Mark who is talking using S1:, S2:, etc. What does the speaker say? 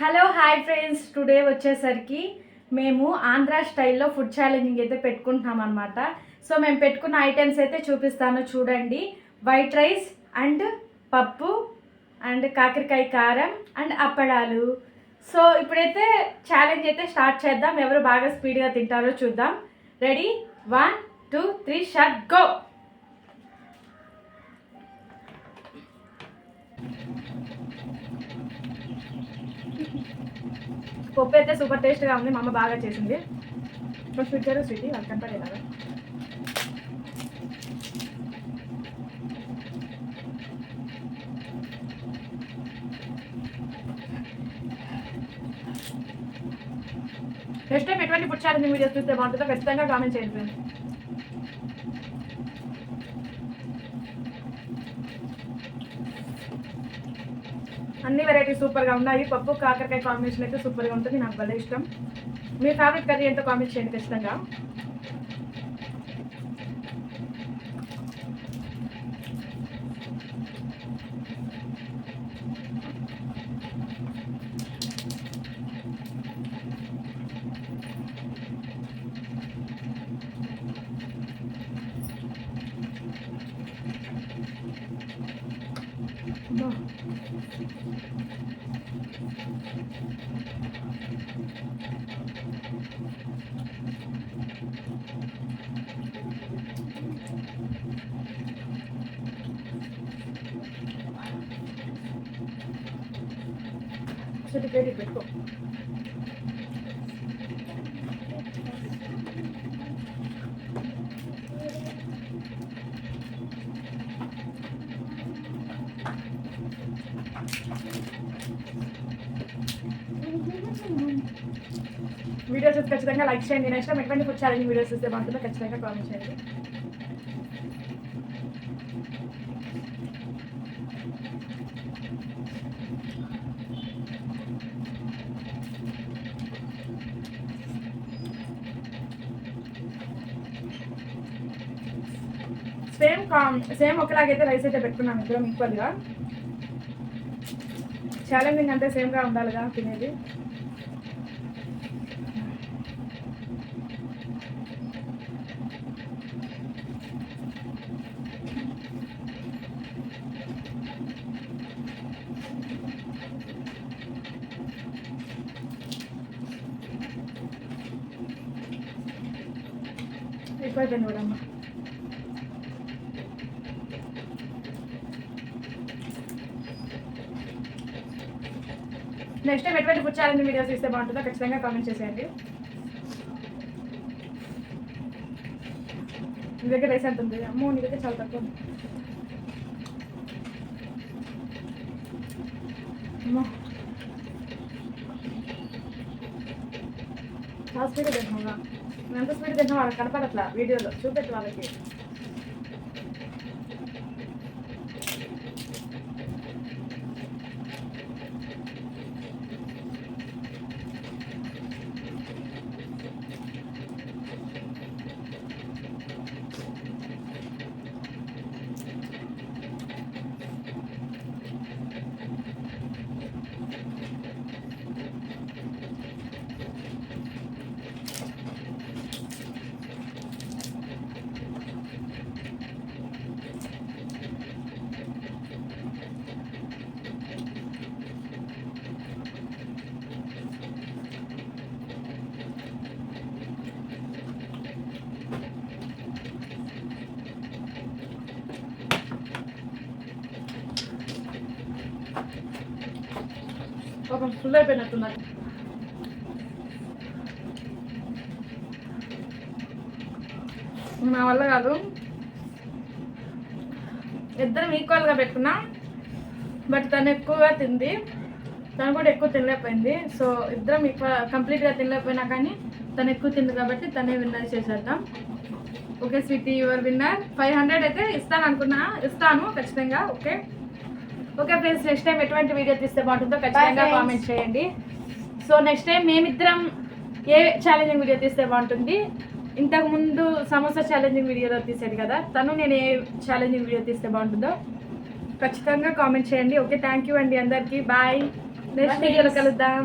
S1: Hello hi friends today వచ్చేసరికి మేము ఆంధ్ర స్టైల్లో ఫుడ్ ఛాలెంజింగ్ అయితే పెట్టుకుంటున్నాం అనమాట సో మేము పెట్టుకున్న ఐటమ్స్ అయితే చూపిస్తాను చూడండి. White rice and pappu and kakarakaya karam and అప్పడాలు. సో ఇప్పుడైతే ఛాలెంజ్ అయితే స్టార్ట్ చేద్దాం. ఎవరు బాగా స్పీడ్గా తింటారో చూద్దాం. Ready one two three start go పప్పు అయితే సూపర్ టేస్ట్గా ఉంది. మా అమ్మ బాగా చేసింది. ఇప్పుడు ఇచ్చారు స్వీటీ అది కనపడేలాగా నెక్స్ట్ టైం ఎటువంటి ఫుడ్ ఛాలెంజింగ్ వీడియోస్ చూస్తే బాగుంటుందో ఖచ్చితంగా కామెంట్ చేయండి. అన్ని వెరైటీస్ సూపర్గా ఉన్నాయి. పప్పు కాకరకాయ కాంబినేషన్ అయితే సూపర్గా ఉంటుంది. నాకు భలే ఇష్టం. మీ ఫేవరెట్ కర్రీ ఎంత కామెంట్ చేయండి ఖచ్చితంగా. Kasi di pwede ko. Videos చూసి ఖచ్చితంగా లైక్ చేయండి. నెక్స్ట్ టైం ఎటువంటి ఫుడ్ ఛాలెంజ్ వీడియోస్ చూస్తే మాత్రమే ఖచ్చితంగా కామెంట్ చేయండి. సేమ్ సేమ్ ఒకలాగైతే రైస్ అయితే పెట్టుకున్నాం ఇద్దరం ఈక్వల్గా ఛాలెంజింగ్ అంటే సేమ్గా ఉండాలిగా తినేది. ఎక్కువైపోయింది కూడా అమ్మ నెక్స్ట్ టైం ఎటువంటి ఫుడ్ ఛాలెంజ్ వీడియోస్ ఇస్తే బాగుంటుందో ఖచ్చితంగా కామెంట్ చేసేయండి. నీ దగ్గర రైస్ ఎంత ఉంది? అమ్మో నీ దగ్గర చాలా తక్కువ ఉంది. అమ్మో. చాలా స్పీడ్ తింటున్నావుగా ఎంత స్పీడ్ తింటున్నావు వాళ్ళకి కనపడట్లా వీడియోలో చూపెట్టు వాళ్ళకి. ఒక ఫుల్ అయిపోయినట్టున్నారు నా వల్ల కాదు ఇద్దరం ఈక్వల్గా పెట్టుకున్నాం బట్ తను ఎక్కువగా తింది తను కూడా ఎక్కువ తినలేకపోయింది సో ఇద్దరం ఈక్వల్ కంప్లీట్గా తినలేకపోయినా కానీ తను ఎక్కువ తింది కాబట్టి తనే విన్నర్ చేసేద్దాం okay sweetie your winner five hundred అయితే ఇస్తాను అనుకున్నా ఇస్తాను ఖచ్చితంగా okay okay friends next time ఎటువంటి వీడియో తీస్తే బాగుంటుందో ఖచ్చితంగా. కామెంట్ చేయండి. సో నెక్స్ట్ టైం మేమిద్దరం ఏ ఛాలెంజింగ్ వీడియో తీస్తే బాగుంటుంది? ఇంతకు ముందు సమోసా ఛాలెంజింగ్ వీడియోలో తీసేది కదా తను నేను ఏ ఛాలెంజింగ్ వీడియో తీస్తే బాగుంటుందో ఖచ్చితంగా కామెంట్ చేయండి. ఓకే థ్యాంక్ యూ అండి అందరికీ. బాయ్ నెక్స్ట్ వీడియోలో కలుద్దాం.